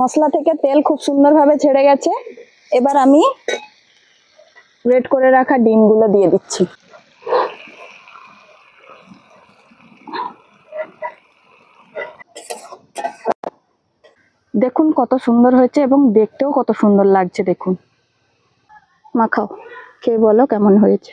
মশলা থেকে তেল খুব সুন্দরভাবে ছেড়ে গেছে। এবার আমি রেড করে রাখা ডিমগুলো দিয়ে দিচ্ছি। দেখুন কত সুন্দর হয়েছে এবং দেখতেও কত সুন্দর লাগছে, দেখুন। মাখাও কে বলো কেমন হয়েছে।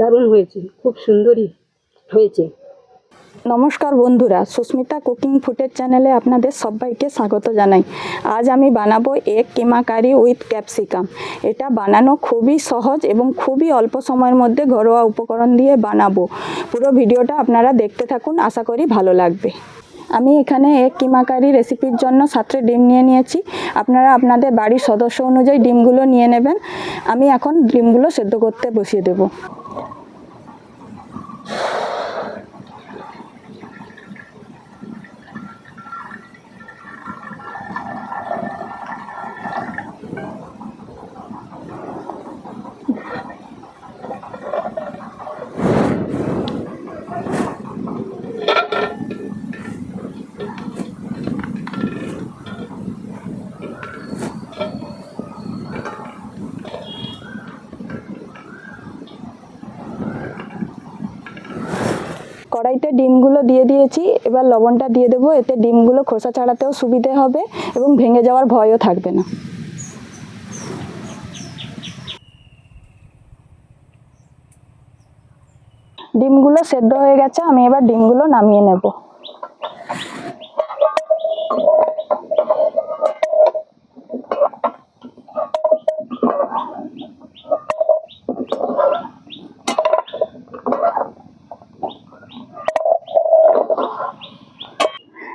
দারুণ হয়েছে, খুব সুন্দরই হয়েছে। নমস্কার বন্ধুরা, সুস্মিতা কুকিং ফুটের চ্যানেলে আপনাদের সবাইকে স্বাগত জানাই। আজ আমি বানাবো এক কিমা কারি উইথ ক্যাপসিকাম। এটা বানানো খুবই সহজ এবং খুবই অল্প সময়ের মধ্যে ঘরোয়া উপকরণ দিয়ে বানাবো। পুরো ভিডিওটা আপনারা দেখতে থাকুন, আশা করি ভালো লাগবে। আমি এখানে এক কিমাকারি রেসিপির জন্য সাথে ডিম নিয়ে নিয়েছি। আপনারা আপনাদের বাড়ির সদস্য অনুযায়ী ডিমগুলো নিয়ে নেবেন। আমি এখন ডিমগুলো সেদ্ধ করতে বসিয়ে দেবো। কড়াইতে ডিমগুলো দিয়ে দিয়েছি। এবার লবণটা দিয়ে দেবো, এতে ডিমগুলো খোসা ছাড়াতেও সুবিধে হবে এবং ভেঙে যাওয়ার ভয়ও থাকবে না। ডিমগুলো সেদ্ধ হয়ে গেছে, আমি এবার ডিমগুলো নামিয়ে নেব।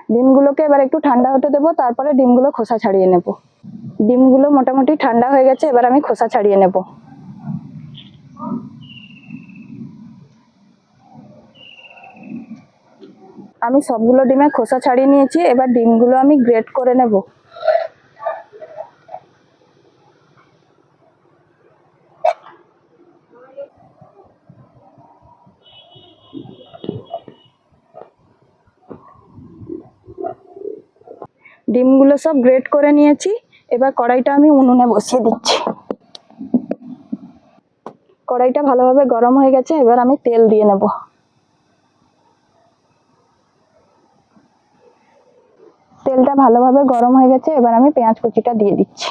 ডিমগুলোকে এবার একটু ঠান্ডা হতে দেবো, তারপরে ডিমগুলো খোসা ছাড়িয়ে নেব। ডিমগুলো মোটামুটি ঠান্ডা হয়ে গেছে, এবার আমি খোসা ছাড়িয়ে নেব। আমি সবগুলো ডিমে খোসা ছাড়িয়ে নিয়েছি, এবার ডিমগুলো আমি গ্রেট করে নেব। ডিমগুলো সব গ্রেট করে নিয়েছি। এবার কড়াইটা আমি উনুনে বসিয়ে দিচ্ছি। কড়াইটা ভালোভাবে গরম হয়ে গেছে, এবার আমি তেল দিয়ে নেব। তেলটা ভালোভাবে গরম হয়ে গেছে, এবার আমি পেঁয়াজ কুচিটা দিয়ে দিচ্ছি।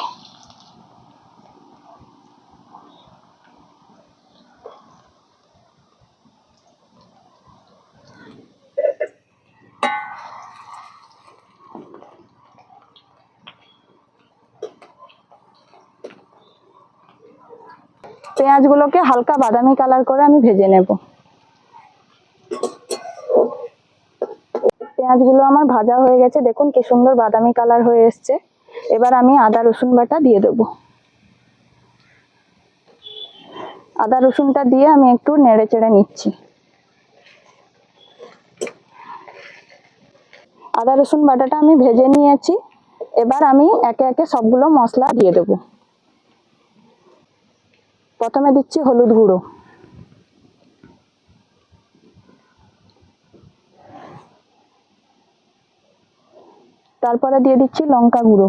পেঁয়াজগুলোকে হালকা বাদামি কালার করে আমি ভেজে নেব। পেঁয়াজগুলো আমার ভাজা হয়ে গেছে। দেখুন কি সুন্দর বাদামি কালার হয়ে এসছে। এবার আমি আদা, রসুন বাটা দিয়ে দেব। আদা, রসুনটা দিয়ে আমি একটু নেড়ে চেড়ে নিচ্ছি। আদা, রসুন বাটাটা আমি ভেজে নিয়েছি। এবার আমি একে একে সবগুলো মশলা দিয়ে দেবো। প্রথমে দিচ্ছি হলুদ গুঁড়ো। তারপরে দিয়ে দিচ্ছি লঙ্কা গুঁড়ো।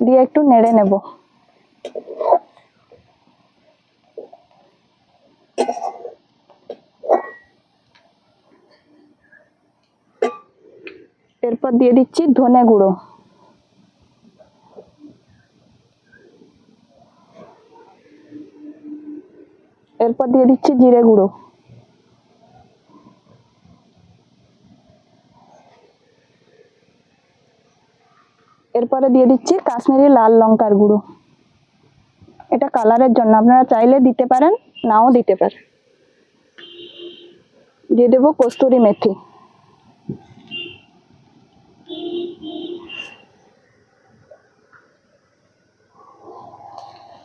দিয়ে একটু নেড়ে নেব। এরপর দিয়ে দিচ্ছি ধনে গুঁড়ো। এরপর দিয়ে দিচ্ছি জিরে গুঁড়ো। এরপরে দিয়ে দিচ্ছি কাশ্মীরি লাল লঙ্কার গুঁড়ো। এটা কালারের জন্য, আপনারা চাইলে দিতে পারেন, নাও দিতে পারেন। দিয়ে দেবো কস্তুরি মেথি।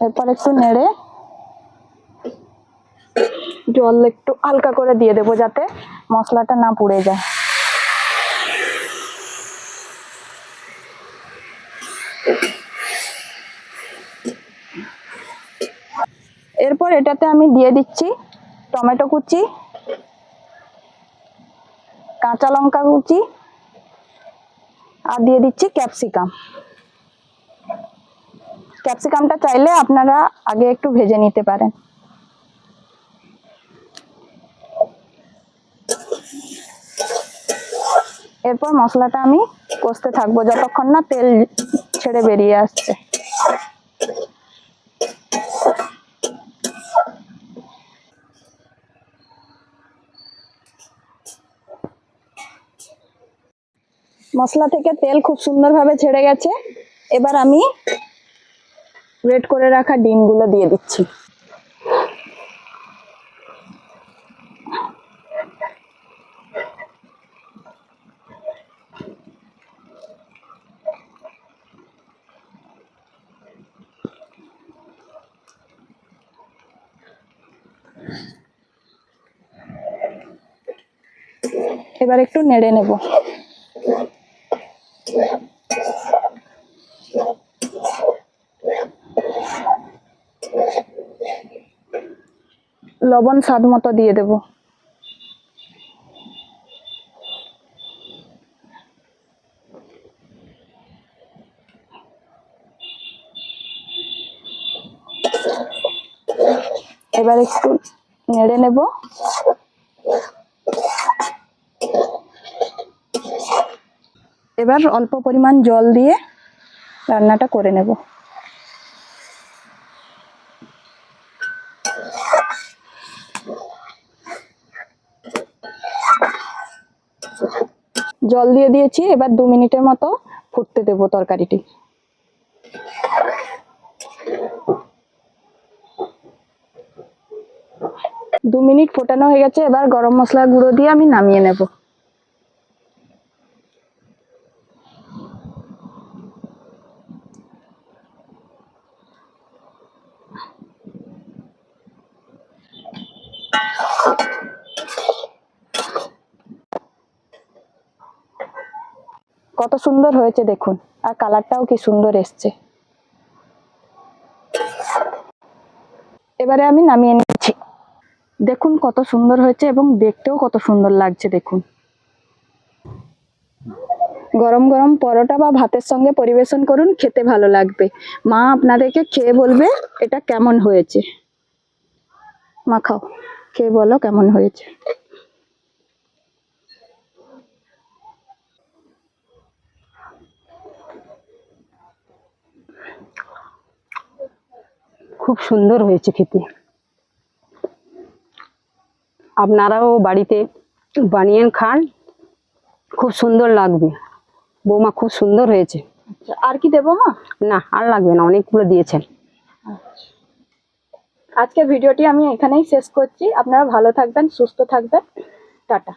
এরপর একটু নেড়ে জল একটু হালকা করে দিয়ে দেবো যাতে মশলাটা না পুড়ে যায়। এরপর এটাতে আমি দিয়ে দিচ্ছি টমেটো কুচি, কাঁচা লঙ্কা কুচি, আর দিয়ে দিচ্ছি ক্যাপসিকাম। ক্যাপসিকামটা চাইলে আপনারা আগে একটু ভেজে নিতে পারেন। এরপর মশলাটা আমি কষতে থাকব যতক্ষণ না তেল ছেড়ে বেরিয়ে আসছে। মশলা থেকে তেল খুব সুন্দরভাবে ছেড়ে গেছে। এবার আমি রেড করে রাখা ডিমগুলো দিয়ে দিচ্ছি। এবার একটু নেড়ে নেব। লবণ স্বাদ মতো দিয়ে দেব। এবার একটু নেড়ে নেব। এবার অল্প পরিমাণ জল দিয়ে রান্নাটা করে নেব। জল দিয়ে দিয়েছি, এবার দু মিনিটের মতো ফুটতে দেবো তরকারিটি। দু মিনিট ফোটানো হয়ে গেছে, এবার গরম মশলা গুঁড়ো দিয়ে আমি নামিয়ে নেব। কত সুন্দর হয়েছে দেখুন, আর কালারটাও কি সুন্দর এসছে। এবারে আমি নামিয়ে দেখুন কত সুন্দর হয়েছে এবং দেখতেও কত সুন্দর লাগছে, দেখুন। গরম গরম পরোটা বা ভাতের সঙ্গে পরিবেশন করুন, খেতে ভালো লাগবে। মা আপনাদেরকে খেয়ে বলবে এটা কেমন হয়েছে। মা খাও, খেয়ে বলো কেমন হয়েছে। খুব সুন্দর হয়েছে খেতে। আপনারাও বাড়িতে বানিয়ে খান। খুব সুন্দর লাগবে। বৌমা খুব সুন্দর হয়েছে। আচ্ছা আর কি দেবো মা? না আর লাগবে না অনেকগুলো দিয়েছেন। আজকে ভিডিওটি আমি এখানেই শেষ করছি। আপনারা ভালো থাকবেন সুস্থ থাকবেন। টাটা।